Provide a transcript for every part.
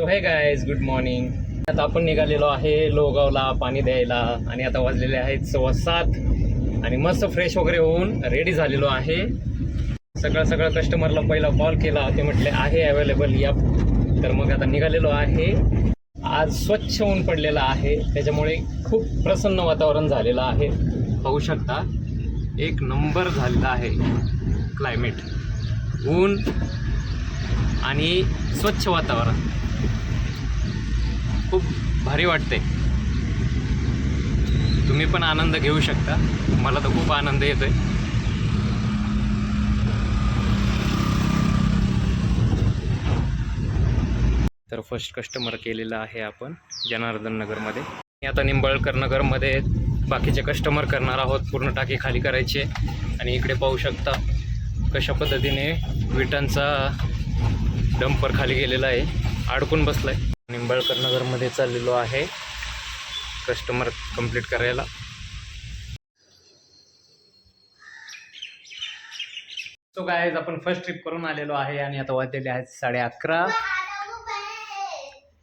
So हे guys good morning आता आपण निघालेलो आहे लोगावला पाणी द्यायला आणि आता वाजलेले आहेत सव्वा सात आणि मस्त फ्रेश वगैरे होऊन रेडी झालेलो आहे. सगळं सगळं कस्टमरला पहिला कॉल केला ते म्हटले आहे अवेलेबल या तर मग आता निघालेलो आहे. आज स्वच्छ ऊन पडलेलं आहे त्याच्यामुळे खूप प्रसन्न वातावरण झालेलं आहे. पाहू शकता एक नंबर झालेला आहे क्लायमेट ऊन आणि स्वच्छ वातावरण. खूप भारी वाटते. तुम्ही पण आनंद घेऊ शकता. मला तर खूप आनंद येतोय. तर फर्स्ट कस्टमर केलेला आहे आपण जनार्दन नगरमध्ये. आता निंबाळकर नगरमध्ये बाकीचे कस्टमर करणार आहोत. पूर्ण टाकी खाली करायचे. आणि इकडे पाहू शकता कशा पद्धतीने विटांचा डंपर खाली गेलेला आहे. अडकून बसलाय. निंबाळकर नगरमध्ये चाललेलो आहे. कस्टमर कंप्लीट करायला. सो गायज आपण फर्स्ट ट्रिप करून आलेलो आहे आणि आता वाजलेले आहेत साडे अकरा.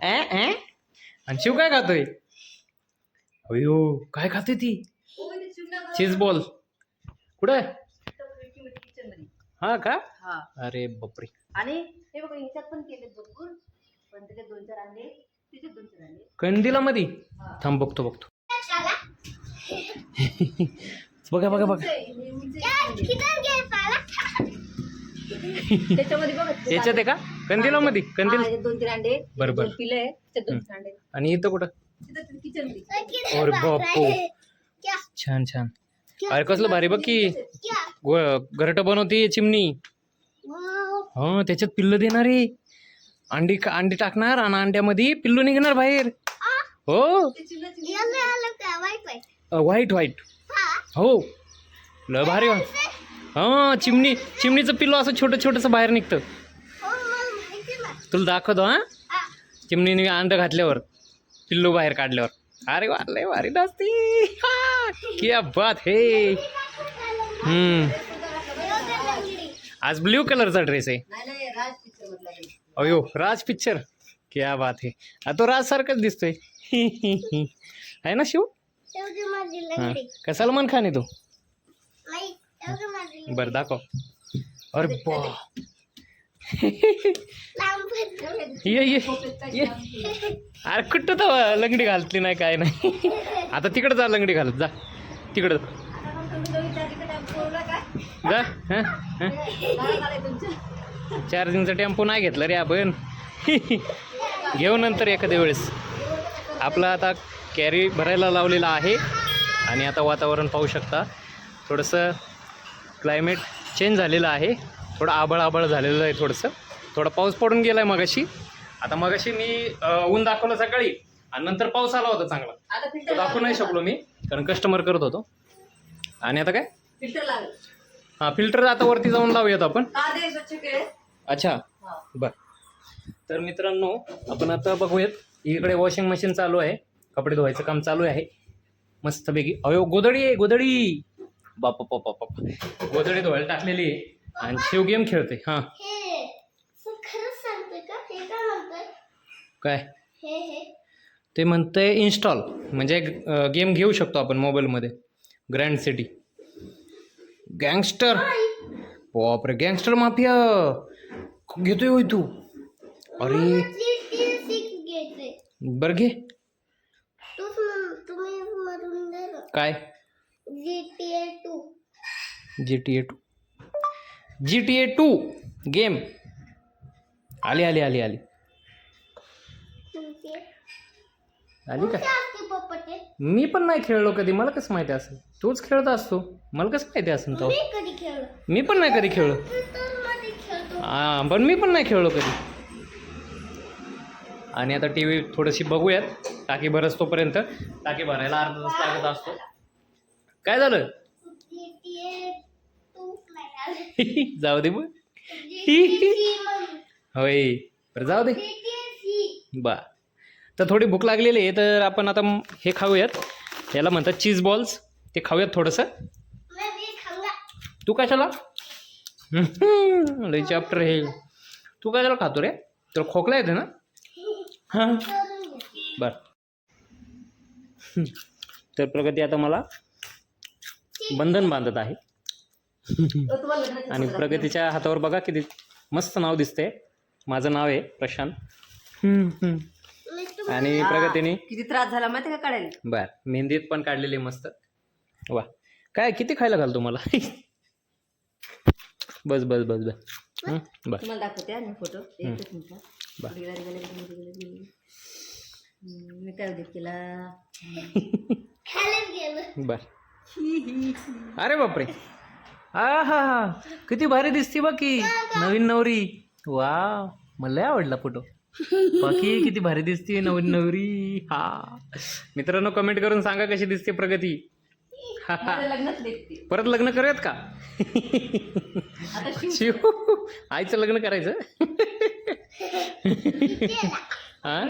ए ए आणि शिव काय खातोय? अयो काय खाते ती? Cheese ball. कुठे हा का? हा. अरे बापरे. आणि हे बघा पण केले पण त्याच्यात दोन चार अंडे त्याच्यात दोन चार अंडे कंदीला मध्ये हा. थांब बघतो बघतो. बघा बघा बघा. त्याच्यामध्ये बघा ते याच्यात आहे का? कंदीला मध्ये हा, कंदील? दोन तीन अंडे बरं, बरं. दोन पिलं आहे त्याच्यात दोन चार अंडे. आणि इथं कुठं? तिथं किचनमध्ये अरे बापो छान छान. अरे कसलं भारी बघ की. घरट बनवते चिमणी. हो त्याच्यात पिल्ल देणारे. अंडी का- अंडी टाकणार आणि अंड्यामध्ये पिल्लू निघणार बाहेर. हो? व्हाईट व्हाईट हो? ल भारी वा हा चिमणी चिमणीचं पिल्लू असं छोटं छोटंसं बाहेर निघतं. तुला दाखवतो हा? चिमणीने अंड घातल्यावर पिल्लू बाहेर काढल्यावर. अरे वा लय भारी नाचती हा, क्या बात हे. हम्म. आज ब्ल्यू कलरचा ड्रेस आहे नाही नाही राज पिक्चर मधला आहे. अयो राज पिक्चर क्या बात है. आ, तो राज सारखाच दिसतोय. आहे ना शिव? हा. का सलमान खान आहे तो? बर दाखव. अरे बा. ये ये. ये. अरे कुठं तर लंगडी घालतली नाही काय नाही. आता तिकडं जा लंगडी घालत जा. तिकडं? जा. हं चार्जिंगचा टेम्पो नाही घेतला रे आपण. घेऊ नंतर एखाद्या वेळेस. आपला आता कॅरी भरायला लावलेला आहे आणि आता वातावरण पाहू शकता. थोडंसं क्लायमेट चेंज झालेलं आहे. थोडं आबळ आबळ झालेलं आहे थोडंसं. थोडा पाऊस पडून गेला आहे मगाशी. आता मगाशी मी ऊन दाखवलं सकाळी आणि नंतर पाऊस आला होता चांगला. दाखवू नाही शकलो मी कारण कस्टमर करत होतो. आणि आता काय? फिल्टर हां फिल्टर आता वरती जाऊन लावूयात आपण. अच्छा. बर. तर मित्रांनो आपण आता बघूयात इकडे वॉशिंग मशीन चालू आहे. कपडे धुवायचं काम चालू आहे. मस्तपैकी. अयो गोदडी आहे गोदडी बाप बाप बाप गोदडी धुवायला टाकलेली आहे. आणि शिव गेम खेळते हां. हे काय ते म्हणतंय इन्स्टॉल म्हणजे गेम घेऊ शकतो आपण मोबाईलमध्ये. ग्रँड सिटी गँगस्टर बापरे गँगस्टर माफिया घेतोय होय तू? अरे. बरं घे. काय? G T A two G T A two game आली आली आली आली. आली का मी पण नाही खेळलो कधी मला कसं माहिती असेल? तूच खेळत असतो. मला कसं माहिती असेल तो? मी कधी खेळलो? मी पण नाही कधी खेळलो. हां पण मी पण नाही खेळलो कधी. आणि आता टी व्ही थोडीशी बघूयात टाकी भरस तोपर्यंत टाकी भरायला अर्धा तास लागत असतो. काय झालं? जाऊ दे मग. होय बरं जाऊ दे. बा. तर थोडी भूक लागलेली आहे तर आपण आता हे खाऊयात. याला म्हणतात चीज बॉल्स ते खाऊयात थोडंसं. तू कशाला? लय चॅप्टर हे तू कशाला खातो रे? तुला खोकला येते ना? हां. बर. तर प्रगती आता मला बंधन बांधत आहे. आणि प्रगतीच्या हातावर बघा किती मस्त नाव दिसते माझं नाव आहे प्रशांत. आणि प्रगतीने किती त्रास झाला माहिती का काढायला बर. मेहंदीत पण काढलेली मस्त. वा. काय किती खायला घाल तुम्हाला बस बस बस बस. बर तुम्हाला दाखवते आणि फोटो. एकच मिनिट. बरं. मी काय उद्या केला? अरे बापरे. हा हा हा किती भारी दिसते बाकी नवीन नवरी. वा मला लय आवडला फोटो. बाकी किती भारी दिसते नवीन नवरी. हा. मित्रांनो कमेंट करून सांगा कशी दिसते प्रगती. माझं लग्नच देखते. परत लग्न करूयात का? आता शिव. शिव. आईचं लग्न करायचं? हा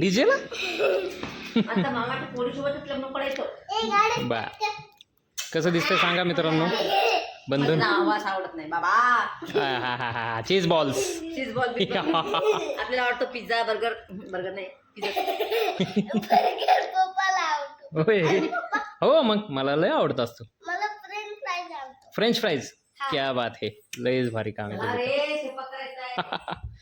डीजेला? आता मामाच्या पोरीसोबतच लग्न पडायचं. ए गाडी. बा. कसं दिसतंय सांगा मित्रांनो? बंधन. आवाज आवडत नाही. बाबा. हा हा हा हा चीज बॉल्स. चीज बॉल आपल्याला आवडतो पिझ्झा बर्गर. बर्गर नाही पिझ्झा. होय. हो मग मला लय आवडत असतो. मला फ्रेंच फ्राईज आवडतो. French fries? क्या बात आहे लयच भारी काम आहे तुझं.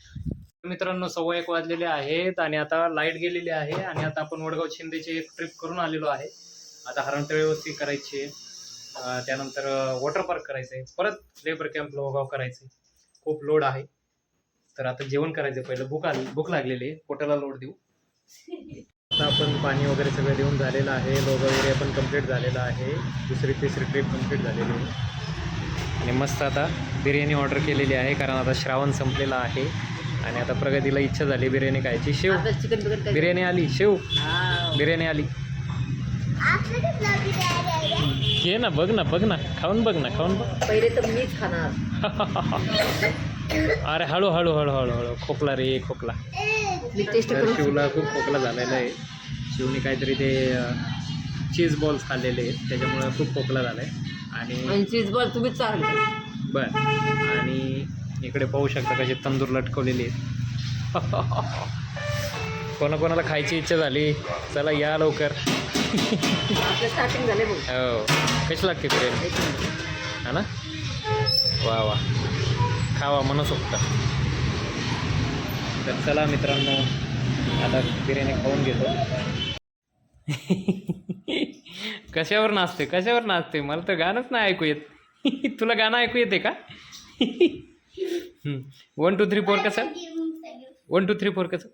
मित्रांनो सव्वा एक वाजलेले आहेत आणि आता लाइट गेलेली आहे आणि आता आपण वडगाव शिंदेची एक ट्रिप करून आलेलो आहे. आता हरणतळे वस्ती करायची आहे. अं, त्यानंतर वॉटर पार्क करायचं आहे. परत लेबर कॅम्प लोहगाव करायचं आहे. खूप लोड आहे. तर आता जेवण करायचं आहे. पहिलं भूक आली भूक लागलेली आहे. पोटाला लोड देऊ. आता आपण पाणी वगैरे सगळं देऊन झालेलं आहे. लोहगाव एरिया पण कंप्लीट झालेला आहे. दुसरी तिसरी ट्रिप कंप्लीट झालेली आहे. आणि मस्त आता बिर्याणी ऑर्डर केलेली आहे कारण आता श्रावण संपलेला आहे. आणि आता प्रगतीला इच्छा झाली बिर्याणी खायची. शिव बिर्याणी आली. शिव हा. बिर्याणी आली. ये ना बघ ना बघ ना. खाऊन बघ ना खाऊन बघ. पहिले तर मीच खाणार. अरे हळू हळू हळू हळू हळू. खोकला रे खोकला. तर शिवला खूप खोकला झालेला आहे. शिवने काहीतरी ते चीज बॉल्स खाल्लेले आहेत. त्याच्यामुळे खूप खोकला झाला आहे आणि चीज बॉल तुम्हीच चालू बर. आणि इकडे पाहू शकता कसे तंदूर लटकवलेले आहेत. कोणाकोणाला खायची इच्छा झाली चला या लवकर. हो. कशी लागते बिर्याणी हा ना? वा वा. खावा मनसोक्त तर चला मित्रांनो आता बिर्याणी खाऊन घेतो. कशावर नाचते कशावर नाचते? मला तर गाणंच नाही ऐकू येत. तुला गाणं ऐकू येते का? वन टू थ्री फोर कसं? वन टू थ्री फोर कसं?